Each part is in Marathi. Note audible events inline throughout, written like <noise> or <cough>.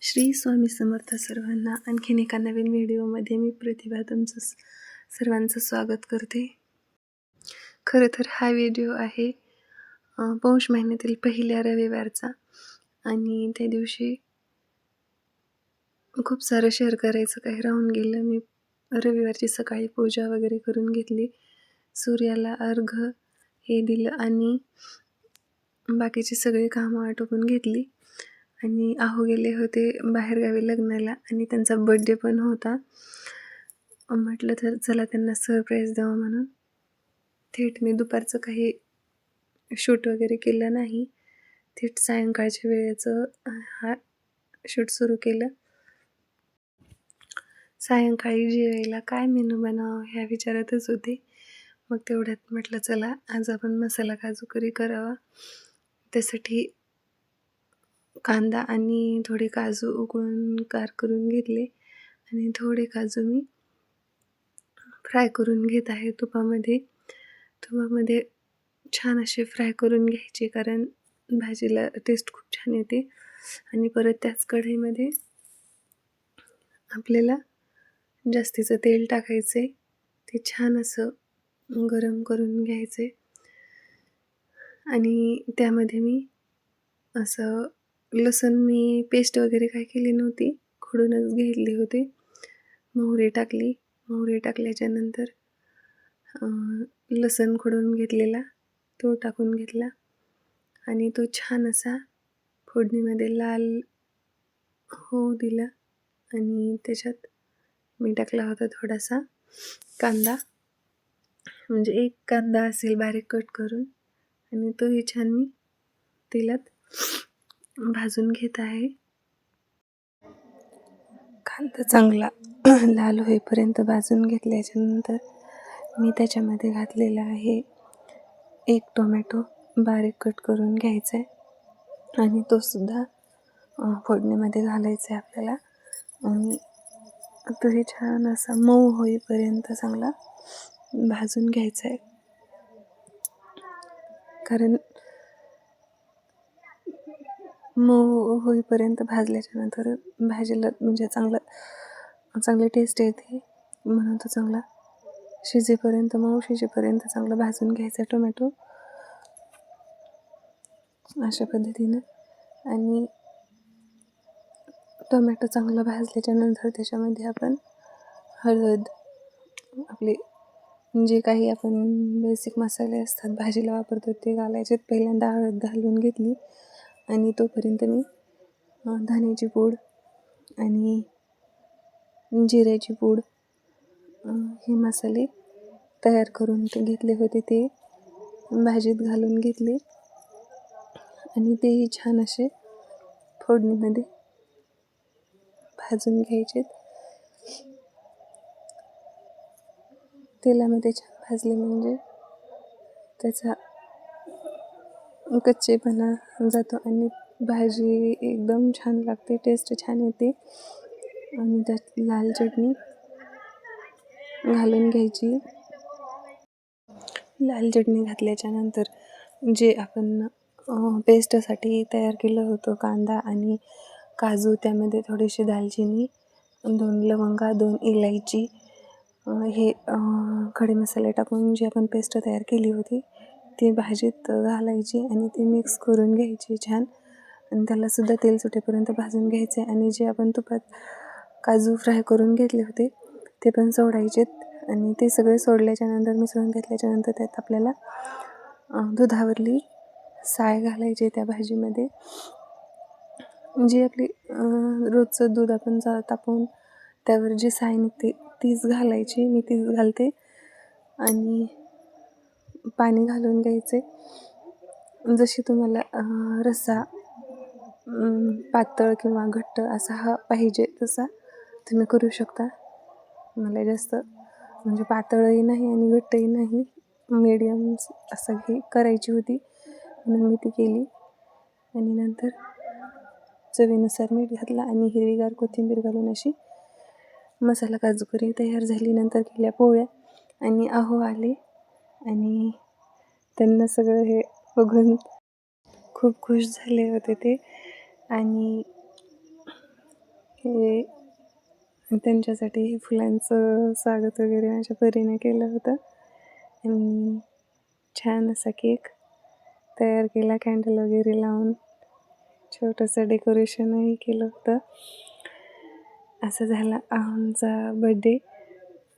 श्री स्वामी समर्थ सर्वांना आणखीन एका नवीन व्हिडिओमध्ये मी प्रतिभा तुमचं स- सर्वांचं स्वागत करते. खरं तर हा व्हिडिओ आहे पौष महिन्यातील पहिल्या रविवारचा आणि त्या दिवशी खूप सारं शेअर करायचं काही राहून गेलं. मी रविवारची सकाळी पूजा वगैरे करून घेतली. सूर्याला अर्घ हे दिलं आणि बाकीची सगळी कामं आटोपून घेतली. आणि आहो गेले होते बाहेरगावी लग्नाला आणि त्यांचा बड्डे पण होता. म्हटलं तर चला त्यांना सरप्राईज द्यावं म्हणून. थेट मी दुपारचं काही शूट वगैरे केलं नाही. थेट सायंकाळच्या वेळेचं हा शूट सुरू केलं. सायंकाळी जेवायला काय मेनू बनावं ह्या विचारातच होते. मग तेवढ्यात म्हटलं चला आज आपण मसाला काजू करी करावा. त्यासाठी कांदा आणि थोडे काजू उकळून कार करून घेतले. आणि थोडे काजू मी फ्राय करून घेत आहे तुपामध्ये. तुपामध्ये छान असे फ्राय करून घ्यायचे कारण भाजीला टेस्ट खूप छान येते. आणि परत त्याच कढईमध्ये आपल्याला जास्तीचं तेल टाकायचे ते छान असं गरम करून घ्यायचे आणि त्यामध्ये मी असं लसूण मी पेस्ट वगैरे काय केली नव्हती. खोडूनच घेतली होती. मोहरी टाकली. मोहरी टाकल्याच्यानंतर लसूण खोडून घेतलेला. तो टाकून घेतला. आणि तो छान असा फोडणीमध्ये लाल होऊ दिला. आणि त्याच्यात मी टाकला होता थोडासा कांदा. म्हणजे एक कांदा असेल बारीक कट करून. आणि तोही छान मी तेलात भाजून घेत आहे. कांदा चांगला <clears throat> लाल होईपर्यंत भाजून घेतल्याच्यानंतर मी त्याच्यामध्ये घातलेला आहे एक टोमॅटो बारीक कट करून घ्यायचा आहे आणि तोसुद्धा फोडणीमध्ये घालायचा आहे आपल्याला. आणि तोही छान असा मऊ होईपर्यंत चांगला भाजून घ्यायचा आहे कारण मऊ होईपर्यंत भाजल्याच्या नंतर भाजीला म्हणजे चांगलं चांगली टेस्ट येते. म्हणून तो चांगला शिजेपर्यंत मऊ शिजेपर्यंत चांगला भाजून घ्यायचा टोमॅटो अशा पद्धतीनं. आणि टोमॅटो चांगला भाजल्याच्या नंतर त्याच्यामध्ये आपण हळद आपले जे काही आपण बेसिक मसाले असतात भाजीला वापरतो ते घालायचे. पहिल्यांदा हळद घालून घेतली. आणि तोपर्यंत मी धान्याची पूड आणि जिऱ्याची पूड हे मसाले तयार करून ते घेतले होते. ते भाजीत घालून घेतले आणि तेही छान असे फोडणीमध्ये भाजून घ्यायचे. तेलामध्ये छान भाजले म्हणजे त्याचा कच्चेपणा जातो आणि भाजी एकदम छान लागते टेस्ट छान येते. आणि त्यात लाल चटणी घालून घ्यायची. लाल चटणी घातल्याच्या नंतर जे आपण पेस्टसाठी तयार केलं होतं कांदा आणि काजू त्यामध्ये थोडीशी दालचिनी दोन लवंगा दोन इलायची हे खडे मसाले टाकून जी आपण पेस्ट तयार केली होती ती भाजीत घालायची आणि ती मिक्स करून घ्यायची छान. आणि त्यालासुद्धा तेल सुटेपर्यंत भाजून घ्यायचे आणि जे आपण तुपात काजू फ्राय करून घेतले होते ते पण सोडायचेत आणि ते सगळे सोडल्याच्यानंतर मिसळून घेतल्याच्यानंतर त्यात आपल्याला दुधावरली साय घालायची त्या भाजीमध्ये. जी आपली रोजचं दूध आपण जा तापवून त्यावर जी साय निघते तीच घालायची. मी तीच घालते. आणि पाणी घालून घ्यायचे. जशी तुम्हाला रस्सा पातळ किंवा घट्ट असा हा पाहिजे तसा तुम्ही करू शकता. मला जास्त म्हणजे पातळही नाही आणि घट्टही नाही. मीडियम असं हे करायची होती. म्हणून मी ती केली. आणि नंतर चवीनुसार मीठ घातला आणि हिरवीगार कोथिंबीर घालून अशी मसाला काजू करी तयार झाली. नंतर केल्या पोळ्या. आणि अहो आले आणि त्यांना सगळं हे बघून खूप खुश झाले होते ते. आणि हे त्यांच्यासाठी हे फुलांचं स्वागत वगैरे माझ्या परीने केलं होतं. आणि छान असा केक तयार केला कॅन्डल वगैरे लावून. छोटंसं डेकोरेशनही केलं होतं. असं झाला आमचा बड्डे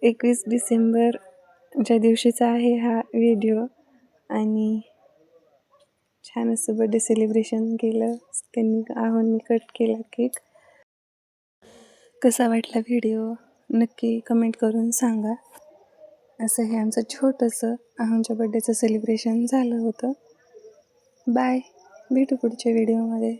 एकवीस डिसेंबर ज्या दिवशीचा आहे हा व्हिडिओ आणि छान असं बड्डे सेलिब्रेशन केलं. त्यांनी आहोंनी कट केला केक कसा वाटला व्हिडिओ नक्की कमेंट करून सांगा. असं हे आमचं छोटंसं आहोंच्या बड्डेचं सेलिब्रेशन झालं होतं. बाय भेटू पुढच्या व्हिडिओमध्ये